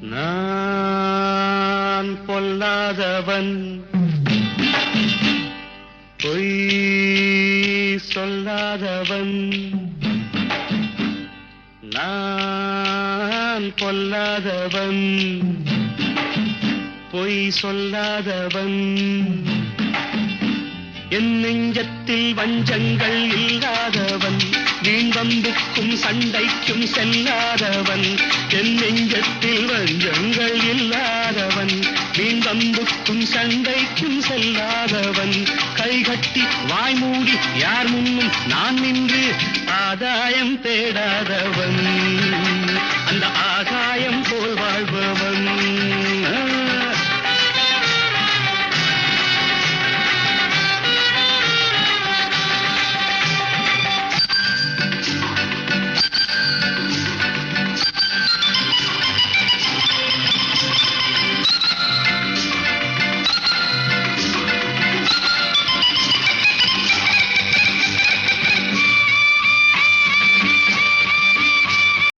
நான் பொல்லாதவன். பொய் சொல்லாதவன். நான் பொல்லாதவன். பொய் சொல்லாதவன். என் நெஞ்சத்தில் வஞ்சங்கள் இல்லாதவன். வீண்வம்புக்கும் சண்டைக்கும் செல்லாதவன். என் நெஞ்சத்தில் வஞ்சங்கள் இல்லாதவன் வீண்வம்புக்கும் சண்டைக்கும் செல்லாதவன். கைகட்டி வாய்மூடி யார் முன்னும் நான் நின்று ஆதாயம் தேடாதவன்.